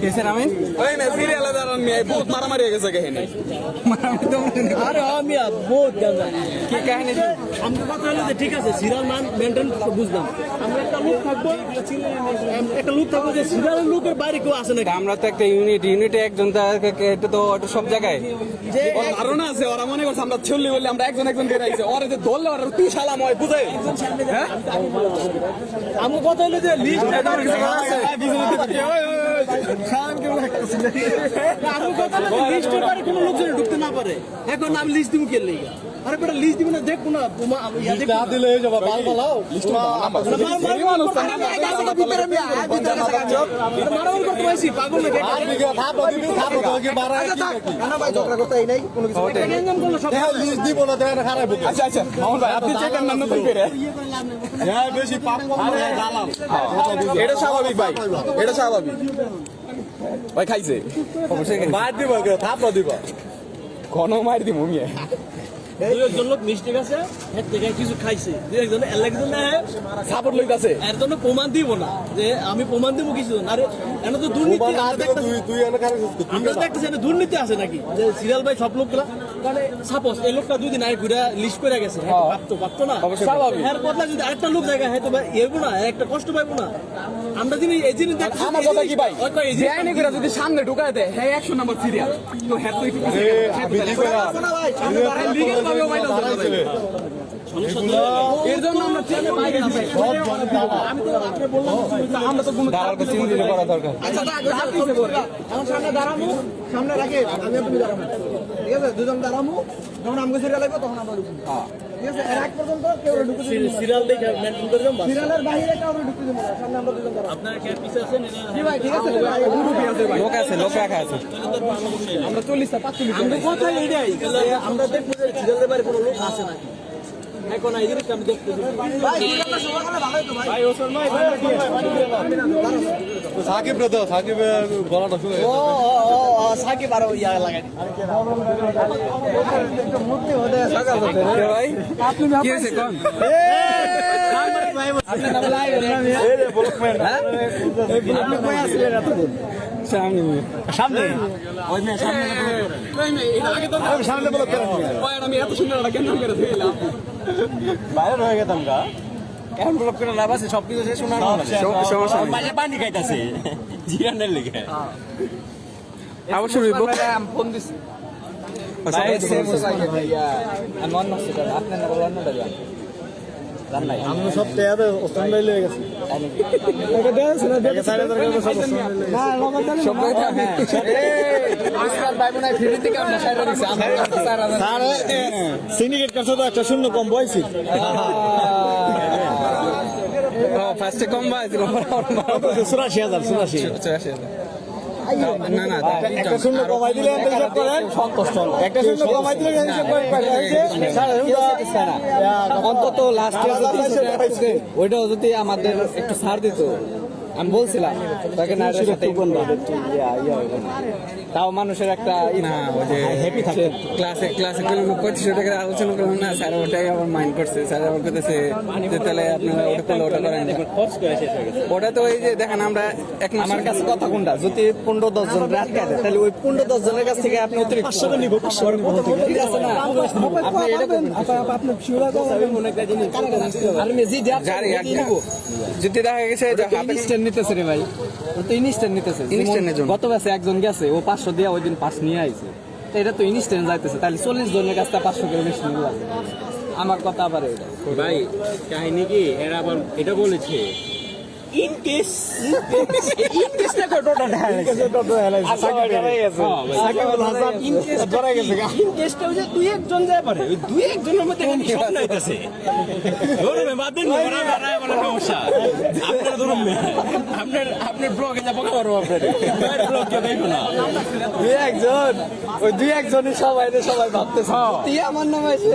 কেসের আমি? ওই না সিরিয়ালে দাঁড়ান মেয়ে বহুত মারামারি হয়ে গেছে কেহেনে। আরে আমি বহুত গাঁজা কি কাহিনী আমরা কথা হলো যে ঠিক আছে সিরিয়াল মান মেনটেন বুঝলাম। আমরা একটা লোক থাকব একটা লোক থাকব যে সিরিয়ালের লোকের বাইরে কেউ আসে নাকি? আমরা তো একটা ইউনিট ইউনিটে একজন তো এটা তো সব জায়গায়। যে ধারণা আছে ওরা মনে করছে আমরা চললি বলে আমরা একজন একজন বের আইছে ওরা যে ধরলে ওরা তুই সালাম হয় বুঝে হ্যাঁ? আমার কথা হলো যে লিস্ট কোনো লোকজন ঢুকতে না পারে। এখন আমি লিস্ট দিব কে লেগে? আরে বেটা লিস্ট দিব না দেখ না তোমার ইয়া দেখ না দিলে হয়ে যাবে বাল বালাও মারামারি করতে পারছি পাগল নাকি গ্যাঞ্জাম করল সব আচ্ছা আচ্ছা মামুন ভাই আপনি চেকেন না নতুন করে এটা স্বাভাবিক ভাই এটা স্বাভাবিক। ভাই খাইছে। কোন মার দিব মিয়া। দুই একজন লোক মিষ্টি আছে এর থেকে কিছু খাইছে। দুই একজন একজন সাপোর্ট লইতাছে? এর জন্য প্রমাণ দিব না যে আমি প্রমাণ দিব কিছু আরে এনে তো দুর্নীতি আমরা দেখতেছি দুর্নীতি আছে নাকি? যে সিরিয়াল ভাই সব লোকগুলা মানে সাপোজ এই লোকটা দুই দিন আগে ঘুরে লিস্ট করে গেছে হ্যাঁ ভাবতো ভাবতো না স্বাভাবিক। এর বদলা যদি আরেকটা লোক জায়গা হয়তো তো এবো না একটা কষ্ট পাইবো না আমরা যিনি এই জিনিস আমার কথা কি ভাই ওই এই আইনে করে যদি সামনে ঢুকায় দেয় হ্যাঁ একশো নম্বর সিরিয়াল তো হ্যাঁ তুই লিগেল ভাবে ভাই এর জন্য আমরা বাইরে। আমি তো আপনি বললাম আমরা তো কোনো দালালকে চিন দিতে করা দরকার আচ্ছা রাখ দিতে বলে এখন সামনে দাঁড়ামু সামনে রাখে আমি তুমি দাঁড়ামু ঠিক আছে দুজন দাঁড়ামু যখন আমাকে সিরিয়াল লাগবে তখন আমরা ঢুকবো ঠিক আছে এর পর্যন্ত কেউ ঢুকতে সিরিয়াল দেখে মেনটেন করে যাব সিরিয়ালের বাইরে কেউ ঢুকতে দেবো না। সামনে আমরা দুজন দাঁড়াবো। আপনারা কি পিছে আছেন? জি ভাই ঠিক আছে। ভাই গ্রুপে আছে ভাই। লোক আছে লোক রাখা আছে। আমরা চল্লিশটা পাঁচচল্লিশ আমরা কথা এটাই আমরা দেখব সিরিয়ালের বাইরে কোনো লোক আছে নাকি। এখন এই জিনিসটা আমি দেখতেছি ভাই সিরিয়ালটা সবার হলে ভালোই তো ভাই ভাই ওসমান ভাই সাকিব রে দাও সাকিবের গলাটা শুনে ও ও ও ও সাকিব আরও ইয়া লাগাই ভাই কি কোন সামনে। সামনে? সামনে বলো। আমি এত সুন্দর একটা কেন করে দিলাম বাইরে হয়ে গেতাম গা। এখন ব্লক করে লাভ আছে? সব কিছু শেষ শোনার সমস্যা নেই বাইরে পানি খাইতাছে। জিরানের লেগে। অবশ্যই ফোন দিছি। আপনার না বলার না আমরা সব তেয়ারে ওস্তান ভাই লেগে গেছে। সিন্ডিকেট কাছে তো একটা শূন্য কম বয়সী। ফার্স্টে কম চুরাশি হাজার চুরাশি। না না একটা শূন্য কমাই দিলে হিসাব করেন। সন্তুষ্ট একটা শূন্য কমাই দিলে হিসাব করেন। অন্তত লাস্ট ওইটাও যদি আমাদের একটু ছাড় দিত আমি বলছিলাম তাকে না সাথে তাও মানুষের একটা না ওই যে হ্যাপি থাকে। ক্লাসে ক্লাসে কোনো পঁচিশশো টাকা আলোচনা করলাম না স্যার ওটাই আবার মাইন্ড করছে। স্যার আবার করতেছে যে তাহলে আপনারা ওটা করলে ওটা করেন ওটা তো ওই যে দেখেন আমরা এক আমার কাছে কথা কোনটা? যদি পনেরো দশ জন রাত কাটে তাহলে ওই পনেরো দশ জনের কাছ থেকে আপনি অতিরিক্ত পাঁচশো নিব পাঁচশো ঠিক আছে? না? আপনি আপনি যদি দেখা গেছে যে হাতে নিতেছে রে ভাই। তো ইনস্ট্যান্ট নিতেছে। ইনস্ট্যান্টের জন্য। গত ব্যাচে একজন গেছে ও পাঁচশো দিয়ে ওই দিন পাঁচ নিয়ে আইছে। তো এটা তো ইনস্ট্যান্ট যাইতেছে তাহলে চল্লিশ জনের কাছ থেকে পাঁচশো করে বেশি নিয়ে আমার কথা আবার এটা ভাই কাহিনী কি? এরা আবার এটা বলেছে ইন কেস ইন কেস না কত ইন কেসটা হচ্ছে দুই একজন যায় পারে ওই দুই একজনের মধ্যে খালি স্বপ্ন হইতেছে। ধরুন বাদ দিন ওরা বাড়ায় বলে সমস্যা। আপনার ধরুন আপনার আপনার ব্লগে যাব পারব আপনার ব্লগ কেউ দেখব না। দুই একজন। ওই দুই একজনই সবাই সবাই ভাবতেছে তুই আমার নাম আছে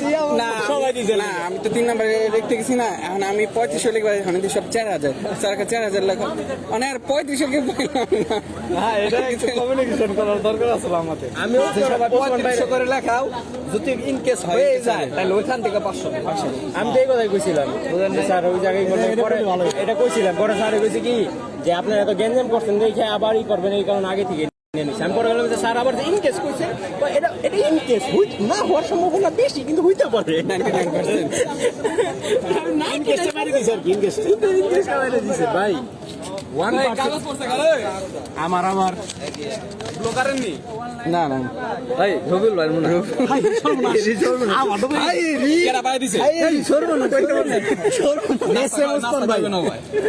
তুই আমার সবাই দিছে না। আমি তো তিন নম্বরে দেখতে গেছি না। এখন আমি পঁয়ত্রিশশো লিখব এখন সব চার হাজার স্যার চার হাজার লেখা। মানে আর কে হ্যাঁ আমি তো এই কথাই কইছিলাম। স্যার ওই জায়গায় এটা কইছিলাম। পরে স্যার কইছে কি যে আপনারা এত গ্যাঞ্জাম করছেন দেখে আবার ই করবেন এই কারণে আগে থেকে। আমি পরে বললাম স্যার আবার ইন কেস কইছে এটা এটা ইন কেস না হওয়ার সম্ভাবনা বেশি কিন্তু হইতে পারে। ইন মারি দিছে আর কি ইন কেস মারি দিছে ভাই ওয়ান কাগজ পড়ছে কালে? আমার আমার। ব্লগারের নি? না না। ভাই রবিউল ভাই মনে হয়। কেরা পাই দিছে।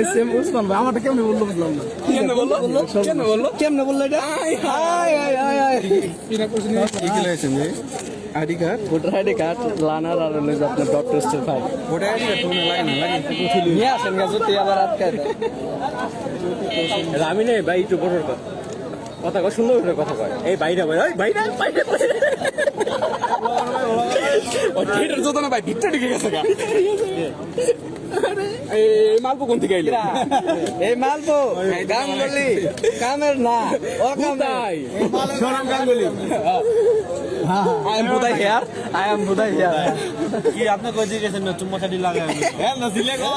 এস এম উসমান ভাই। আমারটা কেমনে বলল বুঝলাম না। কেমনে বলল? কেমনে বলল? কেমনে বলল? এটা? আয় আয় আয় আয় কি লাইছেন যে ID card? Voter ID card লানার আর হলো যে আপনার ডক্টর স্টের ফাইল ভোটার আইডি কার্ড কোনো লাগে না? লাগে নিয়ে আসেন গা যদি আবার আটকায় দেয়। আমি নেই ভাই একটু বড় কথা। কথা কয় সুন্দর করে কথা কয়। এই বাইরে ভাই ওই বাইরে বাইরে ও থিয়েটার যত না ভাই ভিতরে ঢুকে গেছে গা। এই মালপো কোন থেকে আইলে? এই মালপো? কাম কামের না ও কাম নাই Sonam Ganguly. I am Budai here I am Budai here কি আপনি কই দিয়ে গেছেন? না চুম্মা কাটি লাগায়। হ্যাঁ না দিলে গো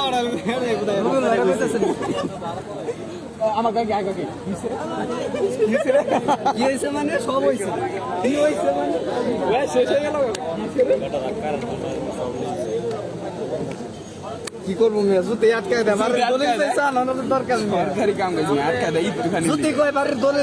আমার গায়ে আগে কি কি হয়েছে মানে? সব হয়েছে। কি হয়েছে মানে? শেষ হয়ে গেল। কি করব মেয়ে? জুতে আটকায় দেয় দরকার নেই। সরকারি কাম গেছে আটকা দেয় একটুখানি জুতে কয় বারের দলিল